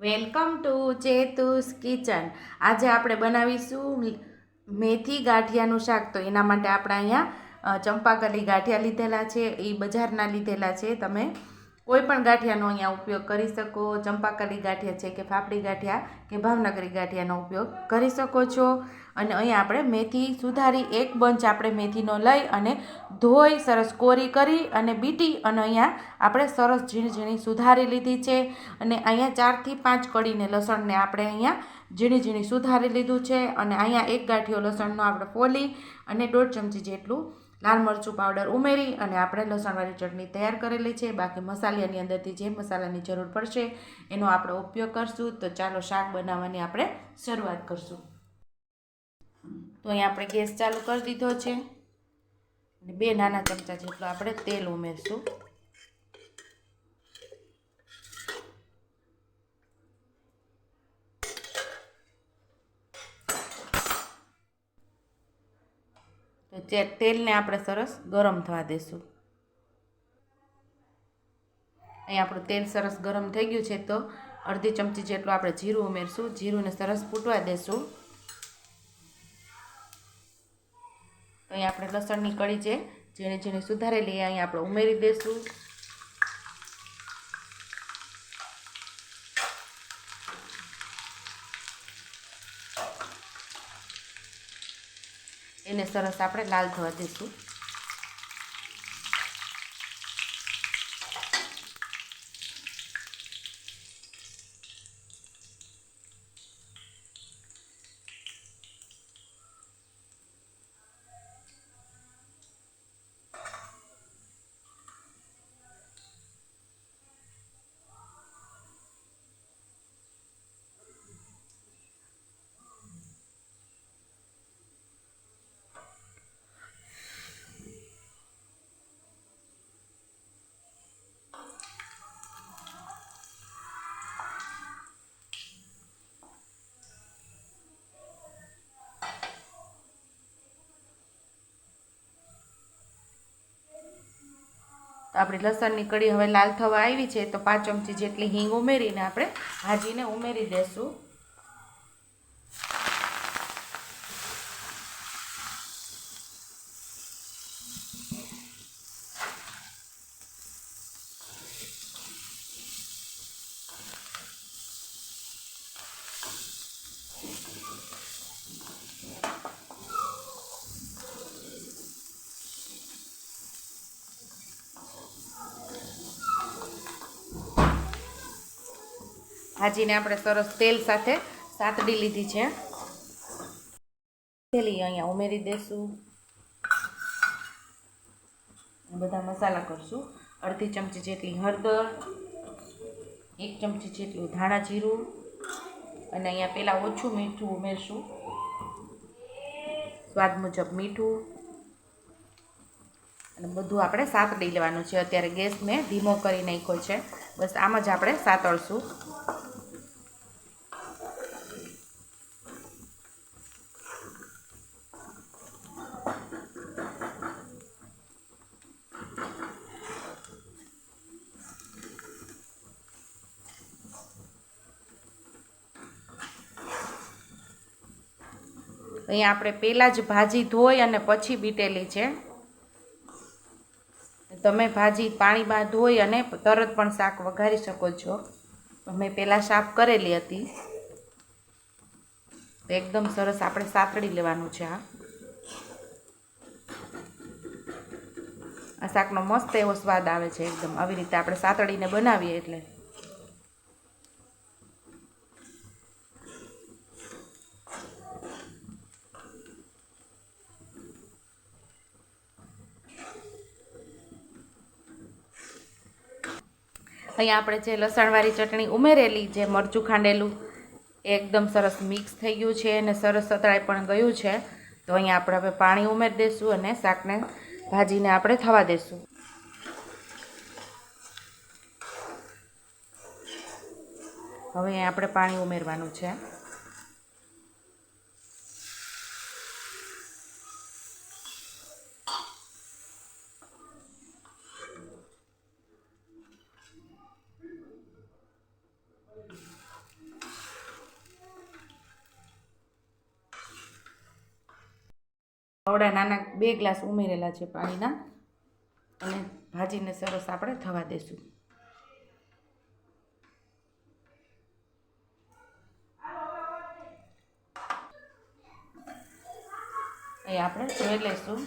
Welcome to ચેતુસ kitchen. આજે આપણે બનાવીશું મેથી ગાંઠિયાનું શાક. તો એના માટે આપણે અહીંયા ચંપાકલી ગાંઠિયા લીધેલા છે એ બજારના લીધેલા છે. તમે કોઈ પણ ગાંઠિયાનો અહીંયા ઉપયોગ કરી શકો. ચંપાકલી ગાંઠિયા છે કે ફાફડી ગાંઠિયા કે ભાવનગરી ગાંઠિયાનો ઉપયોગ કરી શકો છો. અને અહીંયા આપણે મેથી સુધારી એક બંચ આપણે મેથીનો લઈ અને ધોઈ સરસ કોરી કરી અને બીટી અને અહીંયા આપણે સરસ ઝીણી ઝીણી સુધારી લીધી છે. અને અહીંયા ચારથી પાંચ કડીને લસણને આપણે અહીંયા ઝીણી ઝીણી સુધારી લીધું છે. અને અહીંયા એક ગાંઠિયો લસણનો આપણે ફોલી અને દોઢ ચમચી જેટલું લાલ મરચું પાવડર ઉમેરી અને આપણે લસણવાળી ચટણી તૈયાર કરેલી છે. બાકી મસાલાની અંદરથી જે મસાલાની જરૂર પડશે, એનો આપણે ઉપયોગ કરશું. તો ચાલો શાક બનાવવાની આપણે શરૂઆત કરશું. તો અહીંયા આપણે ગેસ ચાલુ કરી દીધો છે. અને બે નાના ચમચા જેટલું આપણે તેલ ઉમેરશું. જે તેલને આપણે સરસ ગરમ થવા દેશું. અહીં આપણું તેલ સરસ ગરમ થઈ ગયું છે તો અડધી ચમચી જેટલું આપણે જીરું ઉમેરશું. જીરુંને સરસ ફૂટવા દેશું. અહીં આપણે લસણની કળી છે ઝીણી ઝીણી સુધારેલી અહીં આપણે ઉમેરી દઈશું એને સરસ આપણે લાલ થવા દઈશું. તો આપણી લસણની કડી હવે લાલ થવા આવી છે, તો પાંચ ચમચી જેટલી હિંગ ઉમેરીને આપણે ભાજીને ઉમેરી દઈશું ભાજીને આપણે સરસ તેલ સાથે સાતડી લીધી છે. તેલી અહીંયા ઉમેરી દઈશું બધા મસાલા કરશું. અડધી ચમચી જેટલી હળદર, એક ચમચી જેટલું ધાણા જીરું અને અહીંયા પહેલાં ઓછું મીઠું ઉમેરશું. સ્વાદ મુજબ મીઠું. અને બધું આપણે સાતડી લેવાનું છે. અત્યારે ગેસ મેં ધીમો કરી નાખ્યો છે. બસ આમ જ આપણે સાતળશું. અહીંયા આપણે પહેલાં જ ભાજી ધોઈ અને પછી બીટેલી છે. તમે ભાજી પાણીમાં ધોઈ અને તરત પણ શાક વઘારી શકો છો. મેં પહેલાં સાફ કરેલી હતી. તો એકદમ સરસ આપણે સાતડી લેવાનું છે આ. આ શાકનો મસ્ત એવો સ્વાદ આવે છે એકદમ. આવી રીતે આપણે સાતડીને બનાવીએ એટલે. અહીંયા આપણે જે લસણવાળી ચટણી ઉમેરેલી, જે મરચું ખાંડેલું એકદમ સરસ મિક્સ થઈ ગયું છે અને સરસ સતળાઈ પણ ગયું છે. તો અહીંયા આપણે હવે પાણી ઉમેરી દઈશું અને શાકને ભાજીને આપણે થવા દઈશું. હવે આપણે પાણી ઉમેરવાનું છે. આવડા નાના બે ગ્લાસ ઉમેરેલા છે પાણીના અને ભાજીને સરસ આપણે થવા દેશું. એ આપણે જોઈ લઈશું.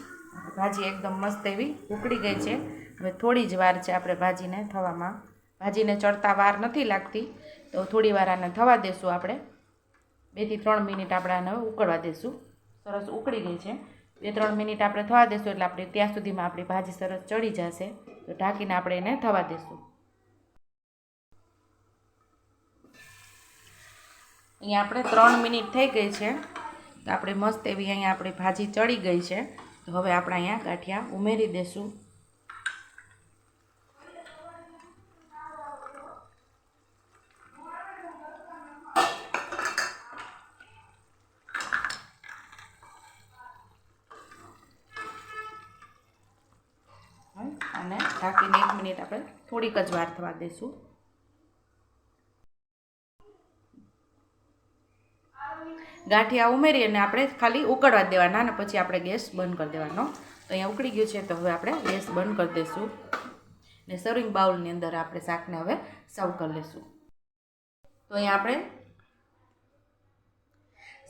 ભાજી એકદમ મસ્ત એવી ઉકળી ગઈ છે. હવે થોડી જ વાર છે આપણે ભાજીને થવામાં. ભાજીને ચડતા વાર નથી લાગતી, તો થોડી વાર આને થવા દેશું આપણે. બેથી ત્રણ મિનિટ આપણે આને ઉકળવા દેશું. સરસ ઉકળી ગઈ છે. બે ત્રણ મિનિટ આપણે થવા દેશું એટલે આપણે ત્યાં સુધીમાં આપણી ભાજી સરસ ચડી જશે. તો ઢાંકીને આપણે એને થવા દેશું. અહીંયા આપણે ત્રણ મિનિટ થઈ ગઈ છે. તો આપણે મસ્ત એવી અહીંયા આપણી ભાજી ચડી ગઈ છે. તો હવે આપણે અહીંયા ગાંઠિયા ઉમેરી દઈશું હવે અને ઢાંકીને એક મિનિટ આપણે થોડીક જ વાર થવા દઈશું ગાંઠિયા ઉમેરી અને આપણે ખાલી ઉકળવા દેવાના અને પછી આપણે ગેસ બંધ કરી દેવાનો. અહીંયા ઉકળી ગયું છે તો હવે આપણે ગેસ બંધ કરી દઈશું ને સર્વિંગ બાઉલની અંદર આપણે શાકને હવે સર્વ કરી લઈશું તો અહીંયા આપણે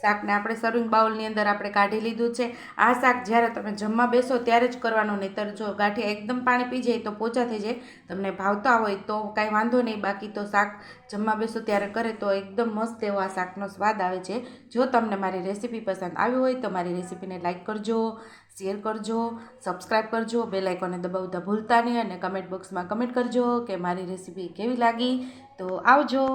શાકને આપણે સર્વિંગ બાઉલની અંદર આપણે કાઢી લીધું છે. આ શાક જ્યારે તમે જમવા બેસો ત્યારે જ કરવાનું, નહીંતર જો ગાંઠિયા એકદમ પાણી પી જાય તો પોચા થઈ જાય. તમને ભાવતા હોય તો કાંઈ વાંધો નહીં, બાકી તો શાક જમવા બેસો ત્યારે કરે તો એકદમ મસ્ત એવો આ શાકનો સ્વાદ આવે છે. જો તમને મારી રેસીપી પસંદ આવી હોય તો મારી રેસીપીને લાઇક કરજો, શેર કરજો, સબસ્ક્રાઈબ કરજો, બેલ આઇકોને દબાવતા ભૂલતા નહીં અને કમેન્ટ બોક્સમાં કમેન્ટ કરજો કે મારી રેસીપી કેવી લાગી. તો આવજો.